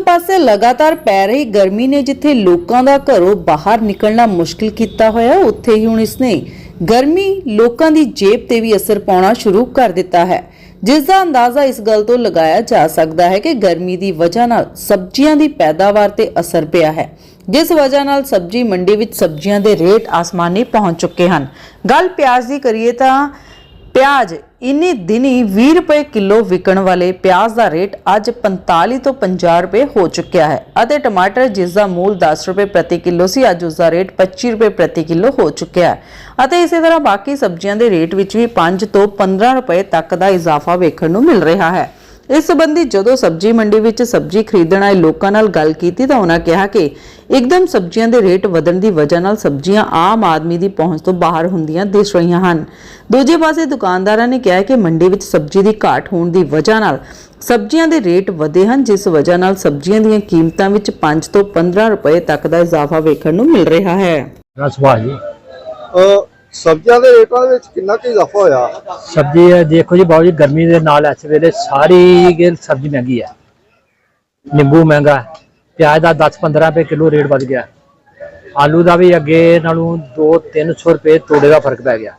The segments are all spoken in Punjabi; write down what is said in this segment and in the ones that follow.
ਪਾਸੇ ਲਗਾਤਾਰ ਪੈ ਰਹੀ ਗਰਮੀ ਨੇ ਜਿੱਥੇ ਲੋਕਾਂ ਦਾ ਘਰੋਂ ਬਾਹਰ ਨਿਕਲਣਾ ਮੁਸ਼ਕਿਲ ਕੀਤਾ ਹੋਇਆ, ਉੱਥੇ ਹੀ ਹੁਣ ਇਸਨੇ ਗਰਮੀ ਲੋਕਾਂ ਦੀ ਜੇਬ ਤੇ ਵੀ ਅਸਰ ਪਾਉਣਾ ਸ਼ੁਰੂ ਕਰ ਦਿੱਤਾ ਹੈ। ਜਿਸ ਦਾ ਅੰਦਾਜ਼ਾ ਇਸ ਗੱਲ ਤੋਂ ਲਗਾਇਆ ਜਾ ਸਕਦਾ ਹੈ ਕਿ ਗਰਮੀ ਦੀ ਵਜ੍ਹਾ ਨਾਲ ਸਬਜ਼ੀਆਂ ਦੀ ਪੈਦਾਵਾਰ ਤੇ ਅਸਰ ਪਿਆ ਹੈ। ਜਿਸ ਵਜ੍ਹਾ ਨਾਲ ਸਬਜ਼ੀ ਮੰਡੀ ਵਿੱਚ ਸਬਜ਼ੀਆਂ ਦੇ ਰੇਟ ਆਸਮਾਨੀ ਪਹੁੰਚ ਚੁੱਕੇ ਹਨ। ਗੱਲ ਪਿਆਜ਼ ਦੀ ਕਰੀਏ ਤਾਂ ਪਿਆਜ਼ ਇਨੀ ਦਿਨੀ 20 ਰੁਪਏ ਕਿਲੋ ਵਿਕਣ ਵਾਲੇ ਪਿਆਜ਼ ਦਾ ਰੇਟ ਅੱਜ 45 ਤੋਂ 50 ਰੁਪਏ ਹੋ ਚੁੱਕਿਆ ਹੈ ਅਤੇ ਟਮਾਟਰ ਜਿਸ ਦਾ ਮੂਲ 10 ਰੁਪਏ ਪ੍ਰਤੀ ਕਿਲੋ ਸੀ, ਅੱਜ ਉਸ ਦਾ ਰੇਟ 25 ਰੁਪਏ ਪ੍ਰਤੀ ਕਿਲੋ ਹੋ ਚੁੱਕਿਆ ਹੈ। ਅਤੇ ਇਸੇ ਤਰ੍ਹਾਂ ਬਾਕੀ ਸਬਜ਼ੀਆਂ ਦੇ ਰੇਟ ਵਿੱਚ ਵੀ 5 ਤੋਂ 15 ਰੁਪਏ ਤੱਕ ਦਾ ਇਜ਼ਾਫਾ ਵੇਖਣ ਨੂੰ ਮਿਲ ਰਿਹਾ ਹੈ। ਇਸ ਸੰਬੰਧੀ ਜਦੋਂ ਸਬਜ਼ੀ ਮੰਡੀ ਵਿੱਚ ਸਬਜ਼ੀ ਖਰੀਦਣ ਆਏ ਲੋਕਾਂ ਨਾਲ ਗੱਲ ਕੀਤੀ ਤਾਂ ਉਹਨਾਂ ਕਿਹਾ ਕਿ ਇੱਕਦਮ ਸਬਜ਼ੀਆਂ ਦੇ ਰੇਟ ਵਧਣ ਦੀ ਵਜ੍ਹਾ ਨਾਲ ਸਬਜ਼ੀਆਂ ਆਮ ਆਦਮੀ ਦੀ ਪਹੁੰਚ ਤੋਂ ਬਾਹਰ ਹੁੰਦੀਆਂ ਦਿਸ ਰਹੀਆਂ ਹਨ। ਦੂਜੇ ਪਾਸੇ ਦੁਕਾਨਦਾਰਾਂ ਨੇ ਕਿਹਾ ਕਿ ਮੰਡੀ ਵਿੱਚ ਸਬਜ਼ੀ ਦੀ ਘਾਟ ਹੋਣ ਦੀ ਵਜ੍ਹਾ ਨਾਲ ਸਬਜ਼ੀਆਂ ਦੇ ਰੇਟ ਵਧੇ ਹਨ ਜਿਸ ਵਜ੍ਹਾ ਨਾਲ ਸਬਜ਼ੀਆਂ ਦੀਆਂ ਕੀਮਤਾਂ ਵਿੱਚ 5 ਤੋਂ 15 ਰੁਪਏ ਤੱਕ ਦਾ ਇਜ਼ਾਫਾ ਵੇਖਣ ਨੂੰ ਮਿਲ ਰਿਹਾ ਹੈ। ਸੁਭਾਅ ਜੀ। ਅ, ਸਬਜ਼ੀਆਂ ਦੇ ਰੇਟਾਂ ਦੇ ਵਿੱਚ ਕਿੰਨਾ ਕੁ ਇਜ਼ਾਫਾ ਹੋਇਆ? ਸਬਜ਼ੀ ਹੈ ਦੇਖੋ ਜੀ ਬਾਬੂ ਜੀ ਗਰਮੀ ਦੇ ਨਾਲ ਇਸ ਵੇਲੇ ਸਾਰੀ ਗੇ ਸਬਜ਼ੀ ਮਹਿੰਗੀ ਹੈ। ਨਿੰਬੂ ਮਹਿੰਗਾ ਹੈ, ਪਿਆਜ਼ ਦਾ 10-15 ਰੁਪਏ ਕਿਲੋ ਰੇਟ ਵੱਧ ਗਿਆ। ਆਲੂ ਦਾ ਵੀ ਅੱਗੇ ਨਾਲੋਂ 2-300 ਰੁਪਏ ਤੋੜੇ ਦਾ ਫ਼ਰਕ ਪੈ ਗਿਆ।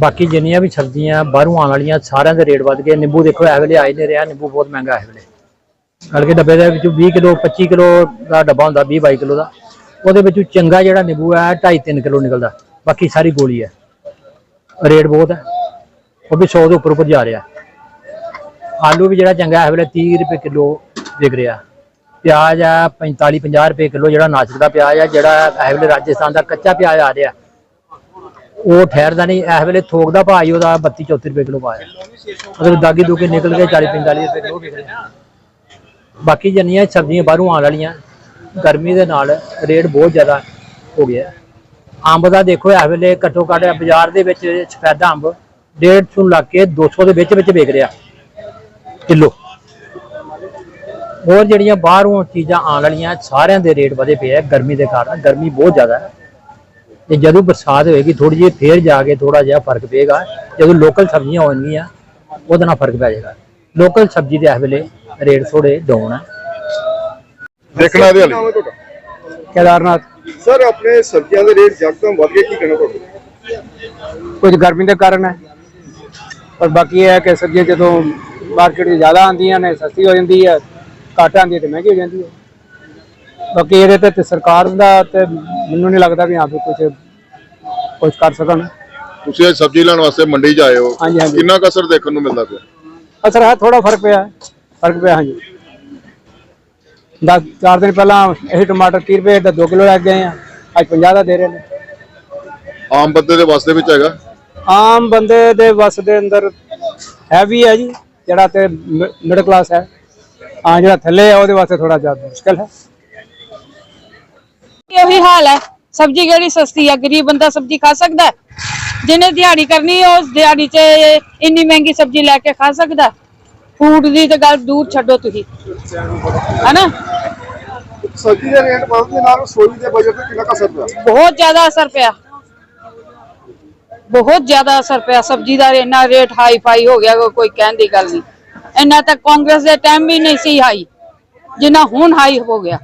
ਬਾਕੀ ਜਿੰਨੀਆਂ ਵੀ ਸਬਜ਼ੀਆਂ ਬਾਹਰੋਂ ਆਉਣ ਵਾਲੀਆਂ ਸਾਰਿਆਂ ਦੇ ਰੇਟ ਵੱਧ ਗਏ। ਨਿੰਬੂ ਦੇਖੋ ਇਹ ਵੇਲੇ ਆਈ ਨਹੀਂ ਰਿਹਾ ਨਿੰਬੂ ਬਹੁਤ ਮਹਿੰਗਾ ਇਸ ਵੇਲੇ। ਕਰਕੇ ਡੱਬੇ ਦੇ ਵਿੱਚ 20 ਕਿਲੋ 25 ਕਿਲੋ ਦਾ ਡੱਬਾ ਹੁੰਦਾ 20 22 ਕਿਲੋ ਦਾ। ਉਹਦੇ ਵਿੱਚੋਂ ਚੰਗਾ ਜਿਹੜਾ ਨਿੰਬੂ ਹੈ 2.5 3 ਕਿਲੋ ਨਿਕਲਦਾ। ਬਾਕੀ ਸਾਰੀ ਗੋਲੀ ਹੈ ਰੇਟ ਬਹੁਤ ਹੈ ਉਹ ਵੀ 100 ਦੇ ਉੱਪਰ ਉੱਪਰ ਜਾ ਰਿਹਾ। ਆਲੂ ਵੀ ਜਿਹੜਾ ਚੰਗਾ ਇਸ ਵੇਲੇ 30 ਰੁਪਏ ਕਿਲੋ ਵਿਕ ਰਿਹਾ। ਪਿਆਜ਼ ਹੈ 45 50 ਰੁਪਏ ਕਿਲੋ ਜਿਹੜਾ ਨਾਸਿਕ ਦਾ ਪਿਆਜ਼ ਹੈ ਜਿਹੜਾ ਇਸ ਵੇਲੇ ਰਾਜਸਥਾਨ ਦਾ ਕੱਚਾ ਪਿਆਜ਼ ਆ ਰਿਹਾ। ਉਹ ਠਹਿਰਦਾ ਨਹੀਂ। ਇਸ ਵੇਲੇ ਥੋਕ ਦਾ ਭਾਅ ਹੀ ਉਹਦਾ 32 34 ਰੁਪਏ ਕਿਲੋ ਪਾਇਆ ਮਤਲਬ ਦਾਗੀ ਦੂਗੇ ਨਿਕਲ ਕੇ 40 45 ਰੁਪਏ ਕਿਲੋ ਵਿਕ ਰਿਹਾ ਬਾਕੀ ਜੰਨੀਆਂ ਸਬਜ਼ੀਆਂ ਬਾਹਰੋਂ ਆਉਣ ਵਾਲੀਆਂ ਗਰਮੀ ਦੇ ਨਾਲ ਰੇਟ ਬਹੁਤ ਜ਼ਿਆਦਾ ਹੋ ਗਿਆ। ਅੰਬ ਦਾ ਦੇਖੋ, ਇਸ ਵੇਲੇ ਘੱਟੋ ਘੱਟ ਬਾਜ਼ਾਰ ਦੇ ਵਿੱਚ ਸਫੈਦਾ ਅੰਬ 150 ਲੱਗ ਕੇ 200 ਦੇ ਵਿੱਚ ਵਿੱਚ ਵਿਕ ਰਿਹਾ। ਕਿਲੋ। ਹੋਰ ਜਿਹੜੀਆਂ ਬਾਹਰੋਂ ਚੀਜ਼ਾਂ ਆਉਣ ਵਾਲੀਆਂ, ਸਾਰਿਆਂ ਦੇ ਰੇਟ ਵਧੇ ਪਏ ਆ ਗਰਮੀ ਦੇ ਕਾਰਨ। ਗਰਮੀ ਬਹੁਤ ਜ਼ਿਆਦਾ ਹੈ। ਤੇ ਜਦੋਂ ਬਰਸਾਤ ਹੋਏਗੀ ਥੋੜੀ ਜਿਹੀ ਫੇਰ ਜਾ ਕੇ ਥੋੜਾ ਜਿਹਾ ਫ਼ਰਕ ਪਏਗਾ। ਜਦੋਂ ਲੋਕਲ ਸਬਜ਼ੀਆਂ ਹੋਣਗੀਆਂ, ਉਹਦੇ ਨਾਲ ਫ਼ਰਕ ਪੈ ਜਾਏਗਾ। ਲੋਕਲ ਸਬਜ਼ੀ ਦੇ ਇਸ ਵੇਲੇ ਰੇਟ ਥੋੜੇ ਡਾਊਨ ਹੈ ਦੇਖਣਾ ਦੇ ਨਾਮ ਹੈ ਤੁਹਾਡਾ? ਕੇਦਾਰਨਾਥ। ਸਰ ਆਪਣੇ ਸਬਜ਼ੀਆਂ ਦੇ ਰੇਟ ਯਕਦਮ ਵਧ ਗਏ ਕੀ ਕਹਿਣਾ ਤੁਹਾਡਾ? ਕੁਝ ਗਰਮੀ ਦੇ ਕਾਰਨ ਹੈ। ਪਰ ਬਾਕੀ ਇਹ ਹੈ ਕਿ ਸਬਜ਼ੀਆਂ ਜਦੋਂ ਮਾਰਕੀਟ 'ਚ ਜ਼ਿਆਦਾ ਆਉਂਦੀਆਂ ਨੇ ਸਸਤੀ ਹੋ ਜਾਂਦੀ ਹੈ ਘੱਟ ਆਉਂਦੀ ਹੈ ਤੇ ਮਹਿੰਗੀ ਹੋ ਜਾਂਦੀ ਹੈ। ਬਾਕੀ ਇਹਦੇ ਤੇ- ਤੇ ਸਰਕਾਰ ਦਾ ਤੇ ਮੈਨੂੰ ਨਹੀਂ ਲੱਗਦਾ ਵੀ ਵੀ ਕੁਝ ਕੁਝ ਕਰ ਸਕਣ। ਤੁਸੀਂ ਅੱਜ ਸਬਜ਼ੀ ਲੈਣ ਵਾਸਤੇ ਮੰਡੀ 'ਚ ਆਏ ਹੋ। ਹਾਂਜੀ, ਹਾਂਜੀ। ਕਿੰਨਾ ਕੁ ਅਸਰ ਦੇਖਣ ਨੂੰ ਮਿਲਦਾ ਪਿਆ? ਅਸਰ ਹੈ ਥੋੜਾ ਫ਼ਰਕ ਪਿਆ ਹੈ। ਫ਼ਰਕ ਪਿਆ ਹਾਂਜੀ। ਦਸ ਚਾਰ ਦਿਨ ਪਹਿਲਾਂ ਇਹ ਟਮਾਟਰ 30 ਰੁਪਏ ਦਾ 2 ਕਿਲੋ ਲੈ ਗਏ ਆ। ਅੱਜ 50 ਦਾ ਦੇ ਰਹੇ ਨੇ। ਆਮ ਬੰਦੇ ਦੇ ਵਾਸਤੇ ਵਿੱਚ ਹੈਗਾ? ਆਮ ਬੰਦੇ ਦੇ ਵਸ ਦੇ ਅੰਦਰ ਹੈ ਵੀ ਹੈ ਜੀ ਜਿਹੜਾ ਤੇ ਮਿਡਲ ਕਲਾਸ ਹੈ। ਆ ਜਿਹੜਾ ਥੱਲੇ ਹੈ ਉਹਦੇ ਵਾਸਤੇ ਥੋੜਾ ਜ਼ਿਆਦਾ ਮੁਸ਼ਕਲ ਹੈ। ਇਹ ਵੀ ਹਾਲ ਹੈ। ਸਬਜ਼ੀ ਕਿਹੜੀ ਸਸਤੀ ਹੈ ਗਰੀਬ ਬੰਦਾ ਸਬਜ਼ੀ ਖਾ ਸਕਦਾ? ਜਿਹਨੇ ਦਿਹਾੜੀ ਕਰਨੀ ਹੈ, ਉਸ ਦਿਹਾੜੀ 'ਚ ਇੰਨੀ ਮਹਿੰਗੀ ਸਬਜ਼ੀ ਲੈ ਕੇ ਖਾ ਸਕਦਾ ਫੂਡ ਦੀ ਤਾਂ ਗੱਲ ਦੂਰ ਛੱਡੋ ਤੁਸੀਂ। ਹੈਨਾ? ਸਬਜ਼ੀ ਦੇ ਰੇਟ ਵਧਣ ਦੇ ਨਾਲ ਰਸੋਈ ਦੇ ਬਜਟ ਤੇ ਕਿੰਨਾ ਅਸਰ ਪਿਆ? ਬਹੁਤ ਜ਼ਿਆਦਾ ਅਸਰ ਪਿਆ। ਬਹੁਤ ਜ਼ਿਆਦਾ ਅਸਰ ਪਿਆ। ਸਬਜ਼ੀ ਦਾ ਇੰਨਾ ਰੇਟ ਹਾਈ ਫਾਈ ਹੋ ਗਿਆ ਕੋਈ ਕਹਿਣ ਦੀ ਗੱਲ ਨਹੀਂ। ਇੰਨਾ ਤਾਂ ਕਾਂਗਰਸ ਦੇ ਟਾਈਮ ਵੀ ਨਹੀਂ ਸੀ ਹਾਈ ਜਿੰਨਾ ਹੁਣ ਹਾਈ ਹੋ ਗਿਆ।